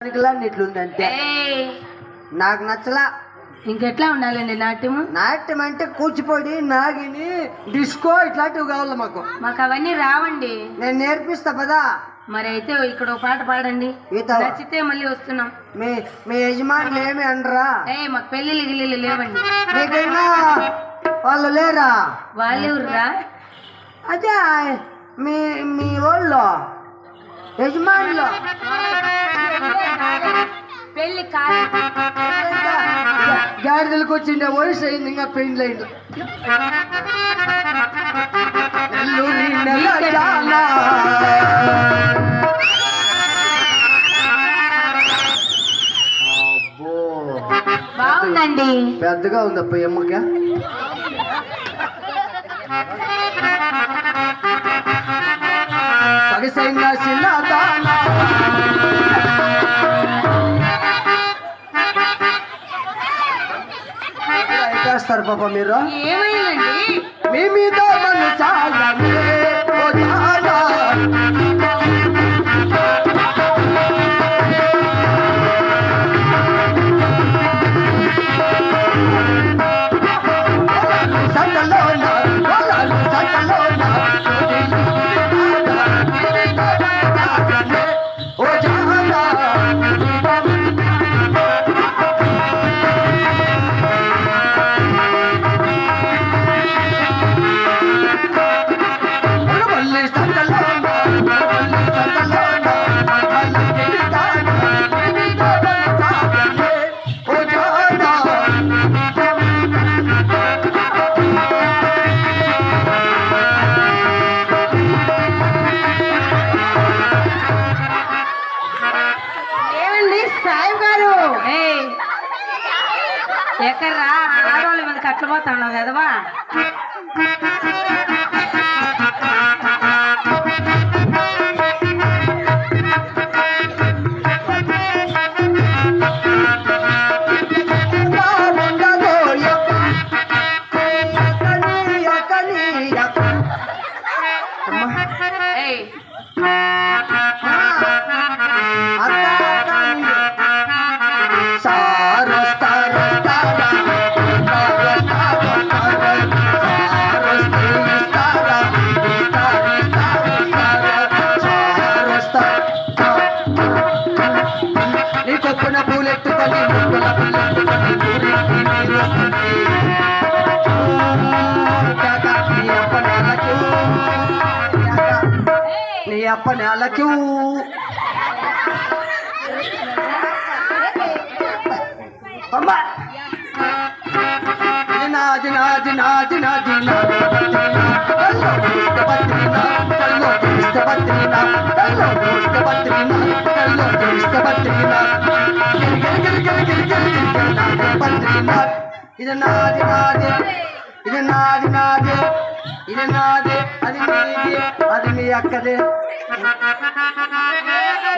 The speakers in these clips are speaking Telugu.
ఇట్లుందంటే ఏయ్, నాకు నచ్చలా. ఇంకెట్లా ఉండాలండి నాట్యము నాట్యం? అంటే కూచిపూడి నాగిని డిస్కో ఇట్లాంటివి కావాలి మాకు. మాకు అవన్నీ రావండి. నేను నేర్పిస్తా పదా. మరి అయితే ఇక్కడ ఒక పాట పాడండి. నచ్చితే మళ్ళీ వస్తున్నాం. మీ మీ యజమానులు ఏమి అనరా? ఏ మాకు పెళ్ళిళ్ళు గిల్లిళ్ళు లేవండి. మీకైనా వాళ్ళు లేరా? వాళ్ళెవర్రా? అదే మీ మీ వాళ్ళు యజమానులు. పెళ్ళి గాడిదలకు వచ్చిండే వయసు అయింది ఇంకా పెయింట్ అయింది. బాగుందండి. పెద్దగా ఉందప్ప ఎమ్మక సగసైన చిన్నదాన. ఎక్కేస్తారు పాప మీరు? మీ మీద మన చాలా గారు ఏయ్. ఎక్కడ్రా? ఆడవాళ్ళ మీద కట్లు పోతా ఉన్నావు కదవా? నీ కొప్పున నీ అప్ప నేలకి నీ అప్ప నేలకి అమ్మా నాది నాది నాది నాది నాది బద్రీనా ఇది నాది నాది ఇది నాది నాది ఇది నాది అది నీది అది మీ అక్కదే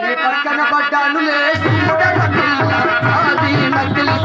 నీ పక్కన పడ్డాను లేసుడగ పిల్ల అది నకిలి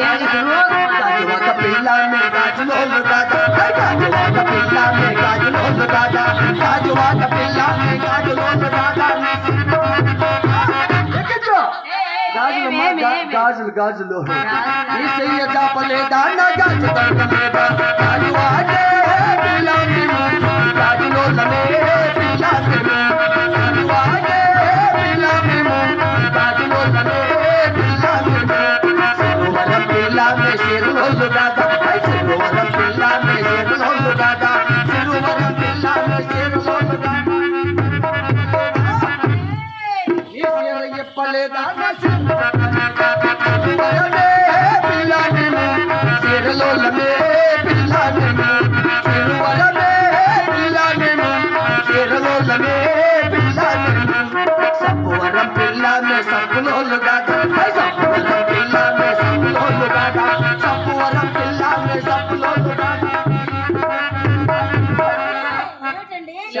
गाजवा का पीला में गाजलो दादा गाजवा का पीला में गाजलो दादा गाजवा का पीला में गाजलो दादा गाजल में गाजल गाजलो है इसे ये दापले दाना गाज दाना गाजवा के पीला में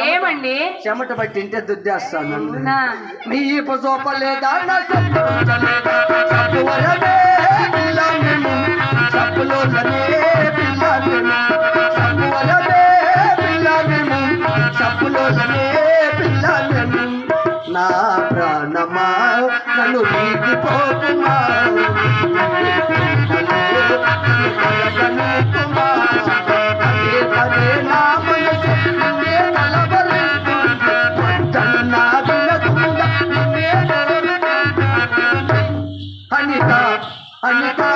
ఏమండి చెమట పట్టింటే దుద్దేస్తాను మీ పసోప లేదా చెప్పు చెప్పులో கல்லூரிக்கு போகுமா அனிதா அனிதா.